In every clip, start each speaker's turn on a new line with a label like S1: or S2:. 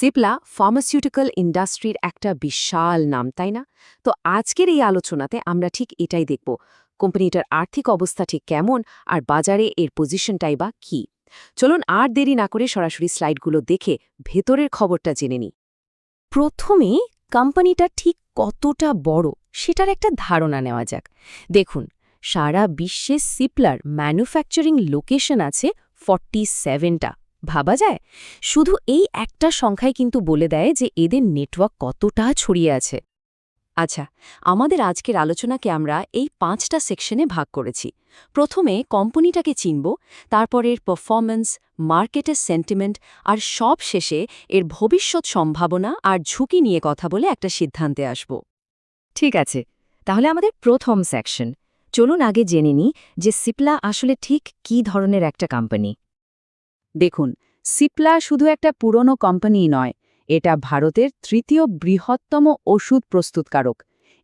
S1: Cipla pharmaceutical ইন্ডাস্ট্রির একটা বিশাল নাম, তাই না? তো আজকের এই আলোচনাতে আমরা ঠিক এটাই দেখব, কোম্পানিটার আর্থিক অবস্থা ঠিক কেমন আর বাজারে এর পজিশনটাই বা কি। চলুন আর দেরি না করে সরাসরি স্লাইডগুলো দেখে ভেতরের খবরটা জেনে নিই। প্রথমে, কোম্পানিটা ঠিক কতটা বড় সেটার একটা ধারণা নেওয়া যাক। দেখুন, সারা বিশ্বে সিপলার ম্যানুফ্যাকচারিং লোকেশন আছে ফর্টি সেভেনটা। ভাবা যায়? শুধু এই একটা সংখ্যায় কিন্তু বলে দেয় যে এদের নেটওয়ার্ক কতটা ছড়িয়ে আছে। আচ্ছা আমাদের আজকের আলোচনাকে আমরা এই পাঁচটা সেকশনে ভাগ করেছি। প্রথমে কোম্পানিটাকে চিনব, তারপর এর পারফরম্যান্স মার্কেটের সেন্টিমেন্ট আর সব শেষে এর ভবিষ্যৎ সম্ভাবনা আর ঝুঁকি নিয়ে কথা বলে একটা সিদ্ধান্তে আসব। ঠিক আছে, তাহলে আমাদের প্রথম সেকশন। চলুন আগে জেনে নিই যে সিপলা আসলে ঠিক কী ধরনের একটা কোম্পানি। দেখুন, সিপলা শুধু একটা পুরনো কোম্পানি নয়, এটা ভারতের তৃতীয় বৃহত্তম ওষুধ প্রস্তুতকারক।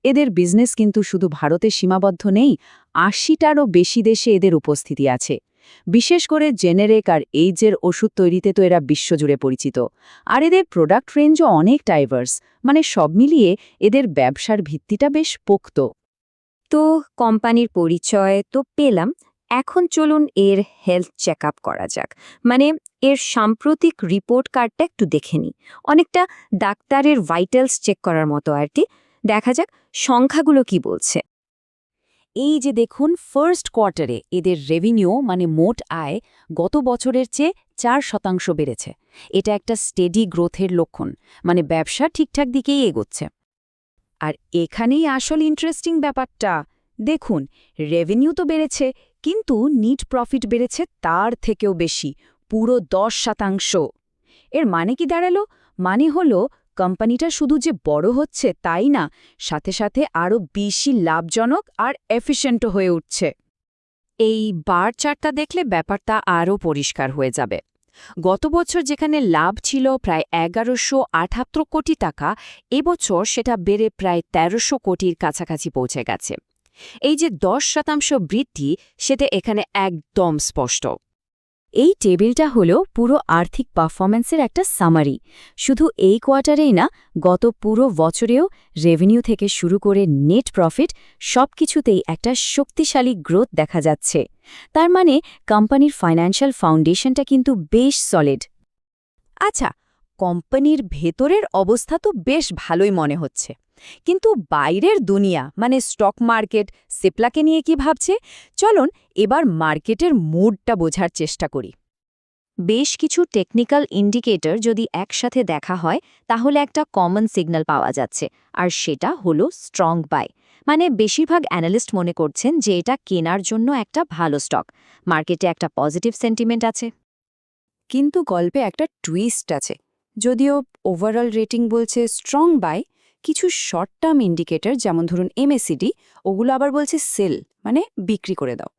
S1: এদের বিজনেস কিন্তু শুধু ভারতে সীমাবদ্ধ নেই, আশিটারও বেশি দেশে এদের উপস্থিতি আছে। বিশেষ করে জেনেরিক আর এইজের ওষুধ তৈরিতে তো এরা বিশ্বজুড়ে পরিচিত। আর এদের প্রোডাক্ট রেঞ্জও অনেক ডাইভার্স মানে সব মিলিয়ে এদের ব্যবসার ভিত্তিটা বেশ পোক্ত।
S2: তো কোম্পানির পরিচয় তো পেলাম এখন চলুন এর হেলথ চেক করা যাক। মানে এর সাম্প্রতিক রিপোর্ট কার্ডটা একটু দেখে নিই। অনেকটা ডাক্তারের ভাইটালস চেক করার মতো আর কি। দেখা যাক সংখ্যাগুলো কি বলছে।
S1: এই যে দেখুন ফার্স্ট কোয়ার্টারে এদের রেভিনিউ মানে মোট আয়, গত বছরের চেয়ে চার শতাংশ বেড়েছে। এটা একটা স্টেডি গ্রোথের লক্ষণ। মানে ব্যবসা ঠিকঠাক দিকেই এগোচ্ছে। আর এখানেই আসল ইন্টারেস্টিং ব্যাপারটা। দেখুন রেভিনিউ তো বেড়েছে, কিন্তু নিট প্রফিট বেড়েছে তার থেকেও বেশি, পুরো দশ শতাংশ। এর মানে কি দাঁড়াল? মানে হলো কোম্পানিটা শুধু যে বড় হচ্ছে তাই না, সাথে সাথে আরও বেশি লাভজনক আর এফিশিয়েন্টও হয়ে উঠছে। এই বার চার্টটা দেখলে ব্যাপারটা আরও পরিষ্কার হয়ে যাবে। গত বছর যেখানে লাভ ছিল প্রায় এগারোশো আঠাত্তর কোটি টাকা এবছর সেটা বেড়ে প্রায় তেরোশো কোটির কাছাকাছি পৌঁছে গেছে। এই যে দশ শতাংশ বৃদ্ধি, সেটা এখানে একদম স্পষ্ট। এই টেবিলটা হল পুরো আর্থিক পারফরম্যান্সের একটা সামারি। শুধু এই কোয়ার্টারেই না, গত পুরো বছরেও রেভিনিউ থেকে শুরু করে নেট প্রফিট সবকিছুতেই একটা শক্তিশালী গ্রোথ দেখা যাচ্ছে। তার মানে কোম্পানির ফাইন্যান্সিয়াল ফাউন্ডেশনটা কিন্তু বেশ সলিড। আচ্ছা কোম্পানির ভেতরের অবস্থা তো বেশ ভালোই মনে হচ্ছে। কিন্তু বাইরের দুনিয়া মানে স্টক মার্কেট, সিপলাকে নিয়ে কি ভাবছে? চলুন এবার মার্কেটের মুডটা বোঝার চেষ্টা করি।
S2: বেশ কিছু টেকনিক্যাল ইন্ডিকেটর যদি একসাথে দেখা হয়, তাহলে একটা কমন সিগন্যাল পাওয়া যাচ্ছে, আর সেটা হলো স্ট্রং বাই। মানে বেশিরভাগ অ্যানালিস্ট মনে করছেন যে এটা কেনার জন্য একটা ভালো স্টক। মার্কেটে একটা পজিটিভ সেন্টিমেন্ট আছে।
S1: কিন্তু গল্পে একটা টুইস্ট আছে। যদিও ওভারঅল রেটিং বলছে স্ট্রং বাই কিছু শর্ট টার্ম ইন্ডিকেটর যেমন ধরুন এমএসিডি ওগুলো আবার বলছে সেল মানে বিক্রি করে দাও।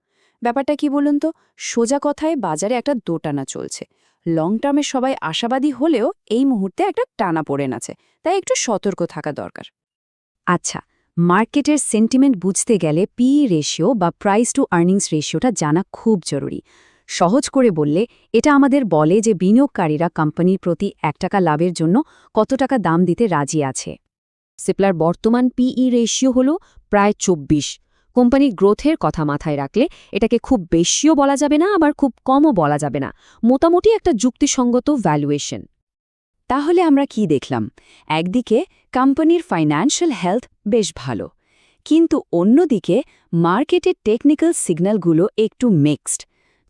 S1: ব্যাপারটা কি বলুন তো? সোজা কথায় বাজারে একটা দোটানা চলছে। লং টার্মে সবাই আশাবাদী হলেও এই মুহূর্তে একটা টানা পড়েন আছে তাই একটু সতর্ক থাকা দরকার। আচ্ছা মার্কেটের সেন্টিমেন্ট বুঝতে গেলে পি রেশিও বা প্রাইস টু আর্নিংস রেশিওটা জানা খুব জরুরি। সহজ করে বললে, এটা আমাদের বলে যে বিনিয়োগকারীরা কোম্পানির প্রতি এক টাকা লাভের জন্য কত টাকা দাম দিতে রাজি আছে। সিপলার বর্তমান পিই রেশিও হল প্রায় চব্বিশ। কোম্পানির গ্রোথের কথা মাথায় রাখলে এটাকে খুব বেশিও বলা যাবে না, আবার খুব কমও বলা যাবে না। মোটামুটি একটা যুক্তিসঙ্গত ভ্যালুয়েশন তাহলে আমরা কি দেখলাম? একদিকে কোম্পানির ফাইন্যান্সিয়াল হেলথ বেশ ভালো, কিন্তু অন্যদিকে মার্কেটের টেকনিক্যাল সিগন্যালগুলো একটু মিক্সড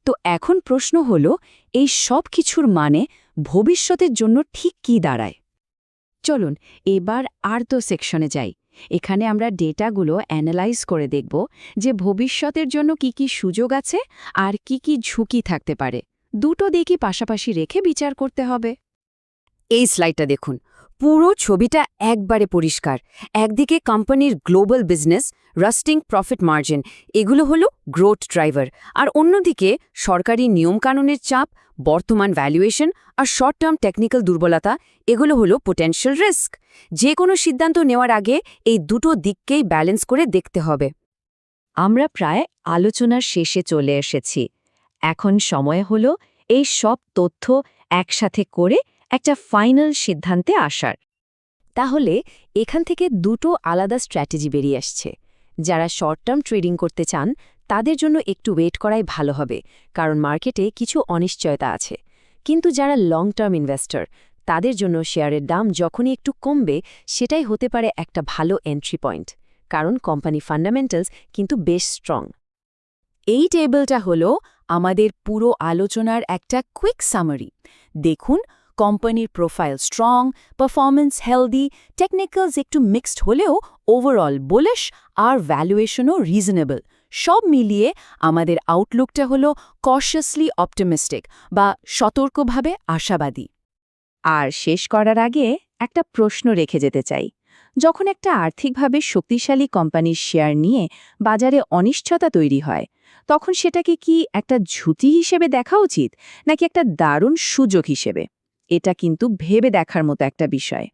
S1: তো এখন প্রশ্ন হল, এই সব কিছুর মানে ভবিষ্যতের জন্য ঠিক কি দাঁড়ায়? চলুন, এবার আর তো সেকশনে যাই। এখানে আমরা ডেটাগুলো অ্যানালাইজ করে দেখব যে ভবিষ্যতের জন্য কি কি সুযোগ আছে আর কি কি ঝুঁকি থাকতে পারে। দুটো দিকই পাশাপাশি রেখে বিচার করতে হবে। এই স্লাইডটা দেখুন। পুরো ছবিটা একবারে পরিষ্কার। একদিকে কোম্পানির গ্লোবাল বিজনেস, রাস্টিং প্রফিট মার্জিন, এগুলো হলো গ্রোথ ড্রাইভার। আর অন্যদিকে সরকারি নিয়মকানুনের চাপ, বর্তমান ভ্যালুয়েশন আর শর্ট টার্ম টেকনিক্যাল দুর্বলতা, এগুলো হলো পোটেনশিয়াল রিস্ক যে কোনো সিদ্ধান্ত নেওয়ার আগে এই দুটো দিককেই ব্যালেন্স করে দেখতে হবে। আমরা প্রায় আলোচনার শেষে চলে এসেছি। এখন সময় হলো এই সব তথ্য একসাথে করে
S2: একটা ফাইনাল সিদ্ধান্তে আসার।
S1: তাহলে এখান থেকে দুটো আলাদা স্ট্র্যাটেজি বেরিয়ে আসছে। যারা শর্ট টার্ম ট্রেডিং করতে চান, তাদের জন্য একটু ওয়েট করাই ভালো হবে, কারণ মার্কেটে কিছু অনিশ্চয়তা আছে। কিন্তু যারা লং টার্ম ইনভেস্টর তাদের জন্য শেয়ারের দাম যখনই একটু কমবে, সেটাই হতে পারে একটা ভালো এন্ট্রি পয়েন্ট কারণ কোম্পানি ফান্ডামেন্টালস কিন্তু বেশ স্ট্রং এই টেবিলটা হলো আমাদের পুরো আলোচনার একটা কুইক সামারি দেখুন কোম্পানির profile strong performance healthy technicals একটু মিক্সড হলেও ওভারঅল বুলিশ আর ভ্যালুয়েশনও রিজনেবল সব মিলিয়ে আমাদের আউটলুকটা হলো কশিয়াসলি অপটিমিস্টিক বা সতর্কভাবে আশাবাদী।
S2: আর শেষ করার আগে একটা প্রশ্ন রেখে যেতে চাই। যখন একটা আর্থিকভাবে শক্তিশালী কোম্পানির শেয়ার নিয়ে বাজারে অনিশ্চয়তা তৈরি হয়, তখন সেটাকে কি একটা ঝুঁকি হিসেবে দেখা উচিত, নাকি একটা দারুণ সুযোগ হিসেবে? এটা কিন্তু ভেবে দেখার মতো একটা বিষয়।